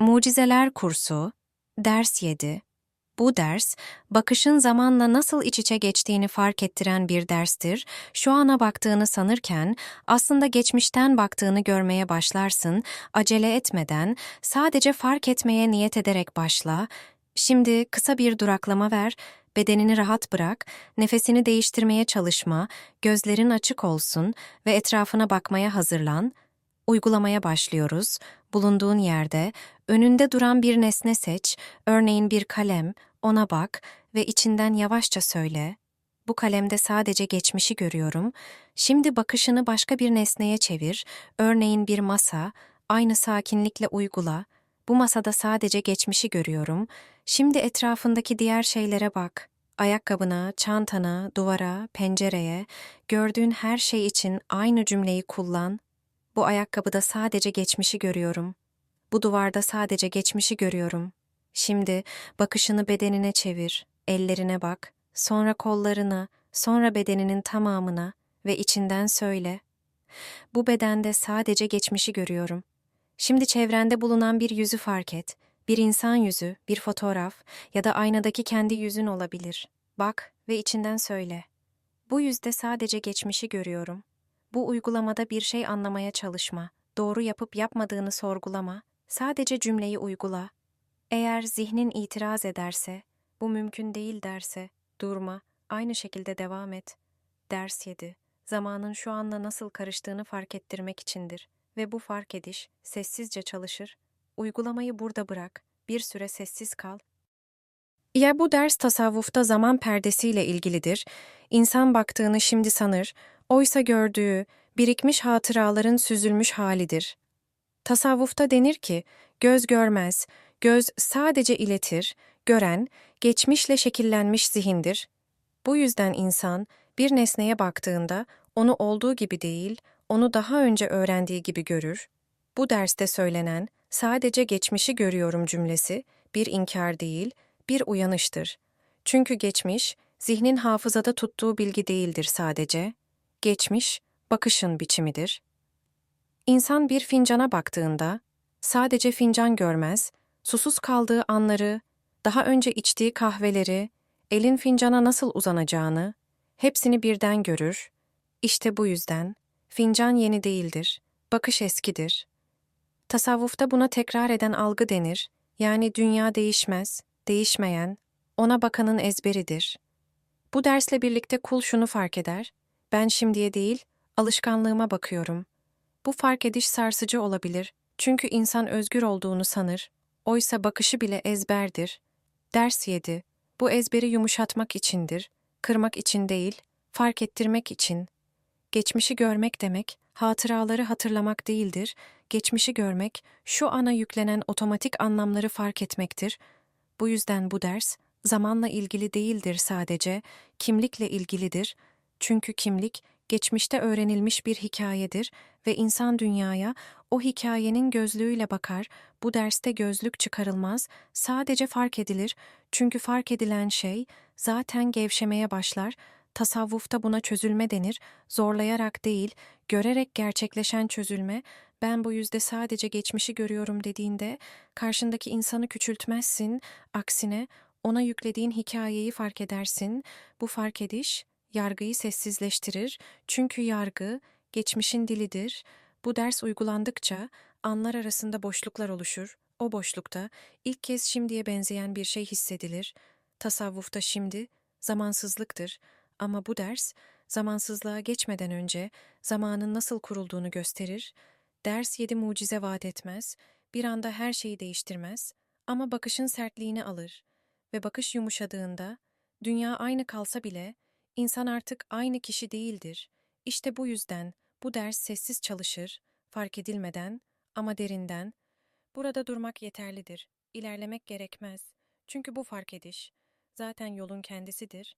Mucizeler Kursu, Ders 7. Bu ders, bakışın zamanla nasıl iç içe geçtiğini fark ettiren bir derstir. Şu ana baktığını sanırken, aslında geçmişten baktığını görmeye başlarsın, acele etmeden, sadece fark etmeye niyet ederek başla. Şimdi kısa bir duraklama ver, bedenini rahat bırak, nefesini değiştirmeye çalışma, gözlerin açık olsun ve etrafına bakmaya hazırlan. Uygulamaya başlıyoruz. Bulunduğun yerde önünde duran bir nesne seç, örneğin bir kalem, ona bak ve içinden yavaşça söyle. Bu kalemde sadece geçmişi görüyorum. Şimdi bakışını başka bir nesneye çevir, örneğin bir masa, aynı sakinlikle uygula. Bu masada sadece geçmişi görüyorum. Şimdi etrafındaki diğer şeylere bak. Ayakkabına, çantana, duvara, pencereye, gördüğün her şey için aynı cümleyi kullan. Bu ayakkabıda sadece geçmişi görüyorum. Bu duvarda sadece geçmişi görüyorum. Şimdi bakışını bedenine çevir, ellerine bak, sonra kollarına, sonra bedeninin tamamına ve içinden söyle. Bu bedende sadece geçmişi görüyorum. Şimdi çevrende bulunan bir yüzü fark et. Bir insan yüzü, bir fotoğraf ya da aynadaki kendi yüzün olabilir. Bak ve içinden söyle. Bu yüzde sadece geçmişi görüyorum. Bu uygulamada bir şey anlamaya çalışma, doğru yapıp yapmadığını sorgulama, sadece cümleyi uygula. Eğer zihnin itiraz ederse, bu mümkün değil derse, durma, aynı şekilde devam et. Ders 7. Zamanın şu anla nasıl karıştığını fark ettirmek içindir ve bu fark ediş sessizce çalışır. Uygulamayı burada bırak, bir süre sessiz kal. Ya bu ders tasavvufta zaman perdesiyle ilgilidir. İnsan baktığını şimdi sanır, oysa gördüğü, birikmiş hatıraların süzülmüş halidir. Tasavvufta denir ki, göz görmez, göz sadece iletir, gören, geçmişle şekillenmiş zihindir. Bu yüzden insan, bir nesneye baktığında, onu olduğu gibi değil, onu daha önce öğrendiği gibi görür. Bu derste söylenen, sadece geçmişi görüyorum cümlesi, bir inkar değil, bir uyanıştır. Çünkü geçmiş, zihnin hafızada tuttuğu bilgi değildir sadece. Geçmiş, bakışın biçimidir. İnsan bir fincana baktığında, sadece fincan görmez, susuz kaldığı anları, daha önce içtiği kahveleri, elin fincana nasıl uzanacağını, hepsini birden görür. İşte bu yüzden, fincan yeni değildir, bakış eskidir. Tasavvufta buna tekrar eden algı denir, yani dünya değişmez, değişmeyen, ona bakanın ezberidir. Bu dersle birlikte kul şunu fark eder, ben şimdiye değil, alışkanlığıma bakıyorum. Bu fark ediş sarsıcı olabilir, çünkü insan özgür olduğunu sanır, oysa bakışı bile ezberdir. Ders 7. Bu ezberi yumuşatmak içindir, kırmak için değil, fark ettirmek için. Geçmişi görmek demek, hatıraları hatırlamak değildir, geçmişi görmek, şu ana yüklenen otomatik anlamları fark etmektir. Bu yüzden bu ders, zamanla ilgili değildir sadece, kimlikle ilgilidir. Çünkü kimlik, geçmişte öğrenilmiş bir hikayedir ve insan dünyaya o hikayenin gözlüğüyle bakar. Bu derste gözlük çıkarılmaz, sadece fark edilir. Çünkü fark edilen şey zaten gevşemeye başlar. Tasavvufta buna çözülme denir. Zorlayarak değil, görerek gerçekleşen çözülme. Ben bu yüzde sadece geçmişi görüyorum dediğinde karşındaki insanı küçültmezsin. Aksine ona yüklediğin hikayeyi fark edersin. Bu fark ediş yargıyı sessizleştirir. Çünkü yargı geçmişin dilidir. Bu ders uygulandıkça anlar arasında boşluklar oluşur. O boşlukta ilk kez şimdiye benzeyen bir şey hissedilir. Tasavvufta şimdi zamansızlıktır ama bu ders zamansızlığa geçmeden önce zamanın nasıl kurulduğunu gösterir. Ders yedi mucize vaat etmez, bir anda her şeyi değiştirmez ama bakışın sertliğini alır ve bakış yumuşadığında dünya aynı kalsa bile insan artık aynı kişi değildir. İşte bu yüzden bu ders sessiz çalışır, fark edilmeden ama derinden. Burada durmak yeterlidir. İlerlemek gerekmez. Çünkü bu fark ediş zaten yolun kendisidir.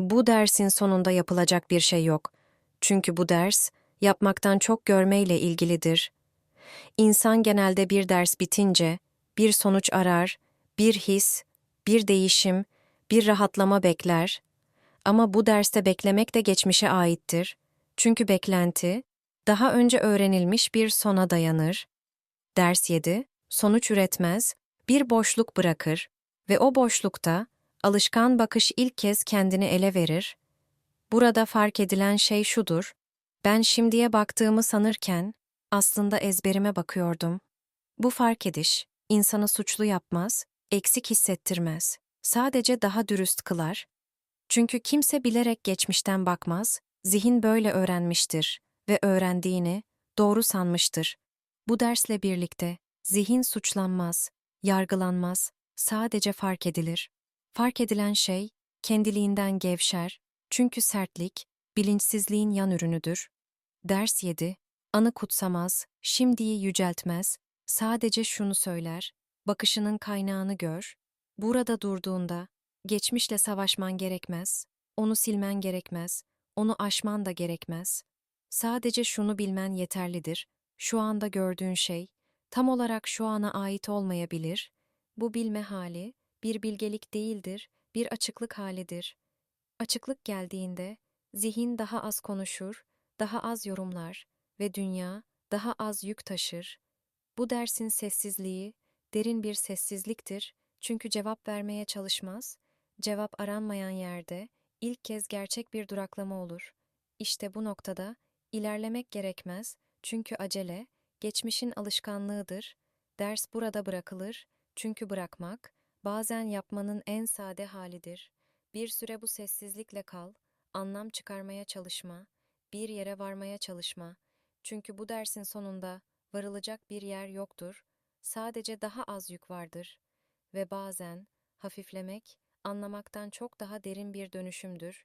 Bu dersin sonunda yapılacak bir şey yok. Çünkü bu ders yapmaktan çok görmeyle ilgilidir. İnsan genelde bir ders bitince bir sonuç arar, bir his, bir değişim, bir rahatlama bekler. Ama bu derste beklemek de geçmişe aittir. Çünkü beklenti daha önce öğrenilmiş bir sona dayanır. Ders 7. sonuç üretmez, bir boşluk bırakır ve o boşlukta alışkan bakış ilk kez kendini ele verir. Burada fark edilen şey şudur, ben şimdiye baktığımı sanırken aslında ezberime bakıyordum. Bu fark ediş, insanı suçlu yapmaz, eksik hissettirmez. Sadece daha dürüst kılar. Çünkü kimse bilerek geçmişten bakmaz, zihin böyle öğrenmiştir ve öğrendiğini doğru sanmıştır. Bu dersle birlikte zihin suçlanmaz, yargılanmaz, sadece fark edilir. Fark edilen şey kendiliğinden gevşer çünkü sertlik bilinçsizliğin yan ürünüdür. Ders 7. Anı kutsamaz, şimdiyi yüceltmez, sadece şunu söyler, bakışının kaynağını gör. Burada durduğunda, geçmişle savaşman gerekmez, onu silmen gerekmez, onu aşman da gerekmez. Sadece şunu bilmen yeterlidir, şu anda gördüğün şey, tam olarak şu ana ait olmayabilir. Bu bilme hali, bir bilgelik değildir, bir açıklık halidir. Açıklık geldiğinde, zihin daha az konuşur, daha az yorumlar ve dünya daha az yük taşır. Bu dersin sessizliği derin bir sessizliktir çünkü cevap vermeye çalışmaz, cevap aranmayan yerde ilk kez gerçek bir duraklama olur. İşte bu noktada ilerlemek gerekmez çünkü acele geçmişin alışkanlığıdır. Ders burada bırakılır çünkü bırakmak bazen yapmanın en sade halidir. Bir süre bu sessizlikle kal, anlam çıkarmaya çalışma, bir yere varmaya çalışma. Çünkü bu dersin sonunda varılacak bir yer yoktur. Sadece daha az yük vardır ve bazen hafiflemek anlamaktan çok daha derin bir dönüşümdür.